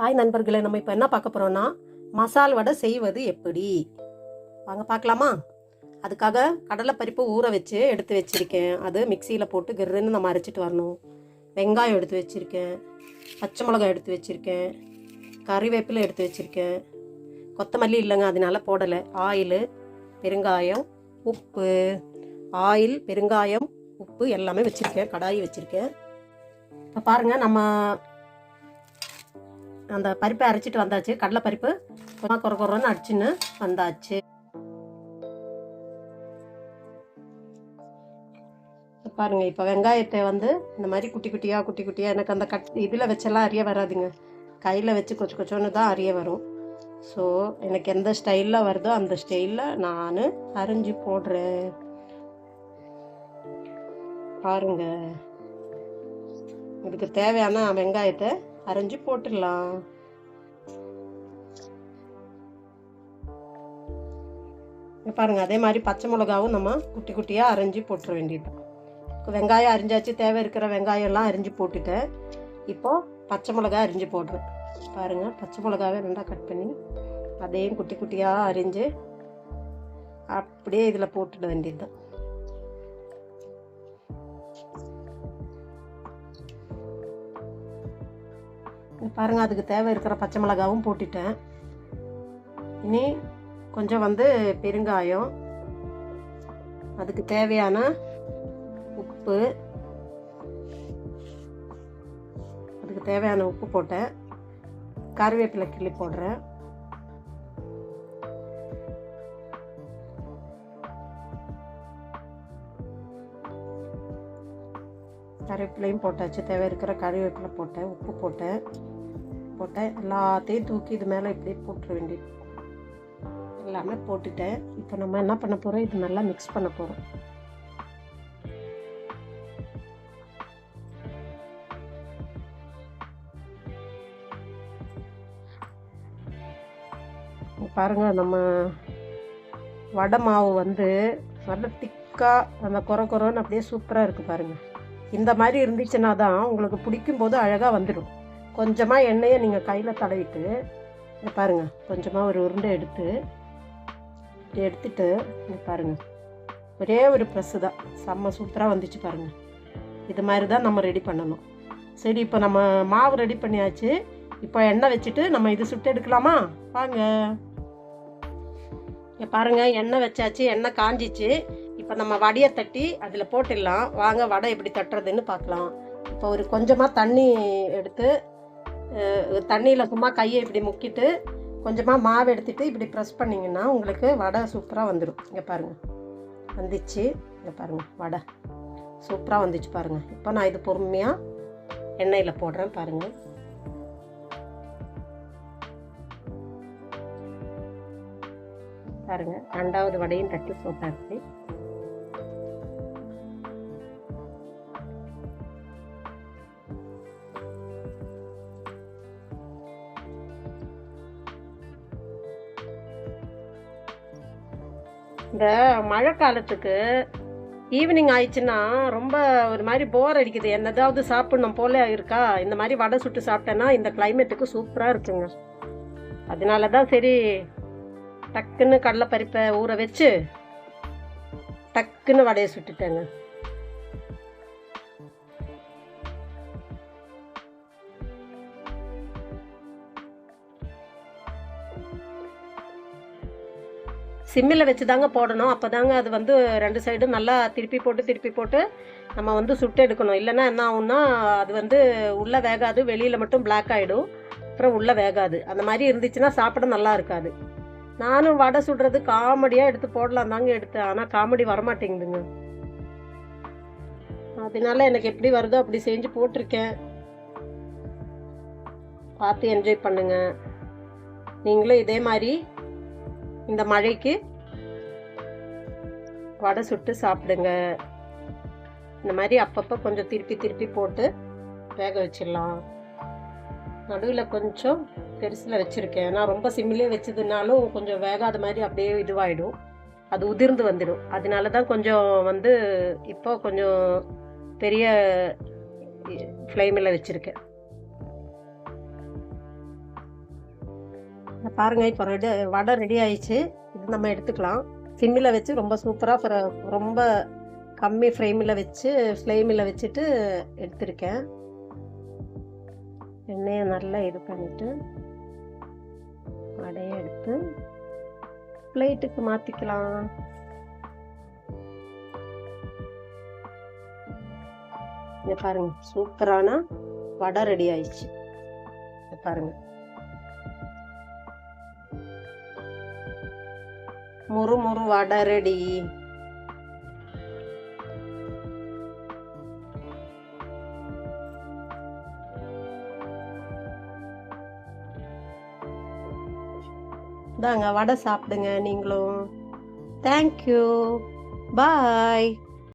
Hi நண்பர்களே நம்ம இப்போ என்ன பார்க்க போகிறோம்னா மசால் வடை செய்வது எப்படி? வாங்க பார்க்கலாமா? அதுக்காக கடலை பருப்பு ஊற வச்சு எடுத்து வச்சுருக்கேன். அது மிக்சியில் போட்டு கிருன்னு நம்ம அரைச்சிட்டு வரணும். வெங்காயம் எடுத்து வச்சுருக்கேன். பச்சை மிளகாய் எடுத்து வச்சுருக்கேன். கறிவேப்பிலை எடுத்து வச்சுருக்கேன். கொத்தமல்லி இல்லைங்க அதனால போடலை. ஆயில் பெருங்காயம் உப்பு. ஆயில் பெருங்காயம் உப்பு எல்லாமே வச்சுருக்கேன். கடாயி வச்சுருக்கேன். இப்போ பாருங்கள் நம்ம அந்த பருப்பை அரைச்சிட்டு வந்தாச்சு. கடலை பருப்பு கொஞ்சம் குறை குறைன்னு அடிச்சுன்னு வந்தாச்சு. பாருங்க இப்போ வெங்காயத்தை வந்து இந்த மாதிரி குட்டி குட்டியாக குட்டி குட்டியாக எனக்கு அந்த கட் இதில் வச்செல்லாம் அறிய வராதுங்க. கையில் வச்சு கொச்சு கொச்சோன்னு தான் அறிய வரும். ஸோ எனக்கு எந்த ஸ்டைலில் வருதோ அந்த ஸ்டைலில் நான் அரிஞ்சு போடுறேன். பாருங்க. இதுக்கு தேவையான வெங்காயத்தை அரைஞ்சு போட்டுடலாம். பாருங்க அதே மாதிரி பச்சை மிளகாவும் நம்ம குட்டி குட்டியாக அரைஞ்சி போட்டுற வேண்டியது. வெங்காயம் அரிஞ்சாச்சு தேவை இருக்கிற வெங்காயம்லாம் அரிஞ்சு போட்டுட்டேன். இப்போது பச்சை மிளகா அரிஞ்சு போடுறேன். பாருங்கள் பச்சை மிளகாவே ரெண்டாக கட் பண்ணி அதையும் குட்டி குட்டியாக அரிஞ்சு அப்படியே இதில் போட்டுட வேண்டியது தான் பாருங்க அதுக்கு தேவை இருக்கிற பச்சை மிளகாவும் போட்டுட்டேன். இனி கொஞ்சம் வந்து பெருங்காயம் அதுக்கு தேவையான உப்பு அதுக்கு தேவையான உப்பு போட்டேன். கருவேப்பிலை கிள்ளி போடுறேன். கருவேப்பிலையும் போட்டாச்சு தேவை இருக்கிற கருவேப்பிலை போட்டேன் உப்பு போட்டேன் போட்டேன் எல்லாத்தையும் தூக்கி இது மேலே இப்படி போட்டுற வேண்டி எல்லாமே போட்டுட்டேன் இப்போ நம்ம என்ன பண்ண போகிறோம் இது நல்லா மிக்ஸ் பண்ண போகிறோம் பாருங்கள் நம்ம வடை மாவு வந்து நல்ல திக்காக அந்த குறை குறைன்னு அப்படியே சூப்பராக இருக்குது பாருங்கள் இந்த மாதிரி இருந்துச்சுன்னா தான் உங்களுக்கு பிடிக்கும் போது அழகாக வந்துடும். கொஞ்சமாக எண்ணெயை நீங்கள் கையில் தடவிட்டு இங்கே பாருங்கள் கொஞ்சமாக ஒரு உருண்டை எடுத்து எடுத்துட்டு இங்கே பாருங்கள் ஒரே ஒரு ப்ரெஸ்ஸு தான். செம்ம சூப்பராக வந்துச்சு பாருங்கள் இது மாதிரி தான் நம்ம ரெடி பண்ணணும். சரி இப்போ நம்ம மாவு ரெடி பண்ணியாச்சு. இப்போ எண்ணெய் வச்சுட்டு நம்ம இது சுட்டு எடுக்கலாமா? வாங்க. இங்கே பாருங்கள் எண்ணெய் வச்சாச்சு எண்ணெய் காஞ்சிச்சு. இப்போ நம்ம வடையை தட்டி அதில் போட்டுடலாம். வாங்க வடை எப்படி தட்டுறதுன்னு பார்க்கலாம். இப்போ ஒரு கொஞ்சமாக தண்ணி எடுத்து தண்ணியில் சும்மா கையை இப்படி முக்கிட்டு கொஞ்சமாக மாவு எடுத்துகிட்டு இப்படி ப்ரெஸ் பண்ணிங்கன்னா உங்களுக்கு வடை சூப்பராக வந்துடும் இங்கே பாருங்கள் வந்துச்சு. இங்கே பாருங்கள் வடை. சூப்பராக வந்துச்சு பாருங்கள் இப்போ நான் இது பொறுமையாக எண்ணெயில் போடுறேன் பாருங்கள் பாருங்கள் ரெண்டாவது வடையும் தட்டி போட்டாச்சு. இந்த மழை காலத்துக்கு ஈவினிங் ஆயிடுச்சுன்னா ரொம்ப ஒரு மாதிரி போர் அடிக்குது. என்னதாவது சாப்பிடணும் போல இருக்கா? இந்த மாதிரி வடை சுட்டு சாப்பிட்டேன்னா இந்த கிளைமேட்டுக்கு சூப்பராக இருக்குங்க. அதனால தான் சரி டக்குன்னு கடலைப்பருப்பை ஊற வச்சு டக்குன்னு வடையை சுட்டுட்டேங்க. சிம்மில் வச்சு தாங்க போடணும். அப்போ தாங்க அது வந்து ரெண்டு சைடும் நல்லா திருப்பி போட்டு திருப்பி போட்டு நம்ம வந்து சுட்டு எடுக்கணும். இல்லைன்னா என்ன ஆகும்னா அது வந்து உள்ளே வேகாது வெளியில் மட்டும் பிளாக் ஆகிடும் அப்புறம் உள்ளே வேகாது. அந்த மாதிரி இருந்துச்சுன்னா சாப்பிட நல்லா இருக்காது. நானும் வடை சுடுறது காமெடியாக எடுத்து போடலாம் தாங்க எடுத்தேன். ஆனால் காமெடி வரமாட்டேங்குதுங்க. அதனால எனக்கு எப்படி வருதோ அப்படி செஞ்சு போட்டிருக்கேன். பார்த்து என்ஜாய் பண்ணுங்க. நீங்களும் இதே மாதிரி இந்த மழைக்கு வடை சுட்டு சாப்பிடுங்க. இந்த மாதிரி அப்பப்போ கொஞ்சம் திருப்பி திருப்பி போட்டு வேக வச்சிடலாம். நடுவில் கொஞ்சம் பெருசில் வச்சுருக்கேன். நான் ரொம்ப சிம்மிலே வச்சதுனாலும் கொஞ்சம் வேகாத மாதிரி அப்படியே இதுவாகிடும் அது உதிர்ந்து வந்துடும். அதனால தான் கொஞ்சம் வந்து இப்போ கொஞ்சம் பெரிய ஃப்ளேமில் வச்சுருக்கேன். பாருங்க இப்போ ரெடி வடை ரெடி ஆயிடுச்சு. இது நம்ம எடுத்துக்கலாம். சிம்மில் வச்சு ரொம்ப சூப்பராக ரொம்ப கம்மி ஃப்ளேமில் வச்சு ஃப்ளேமில் வச்சுட்டு எடுத்திருக்கேன். எண்ணெயை நல்லா இது பண்ணிட்டு வடையை எடுத்து பிளேட்டுக்கு மாற்றிக்கலாம் இதை பாருங்க சூப்பரான வடை ரெடி ஆயிடுச்சு. பாருங்கள் முறுமுறு முறு முறு வடை ரெடி இந்தாங்க வடை சாப்பிடுங்க நீங்களும். Thank you bye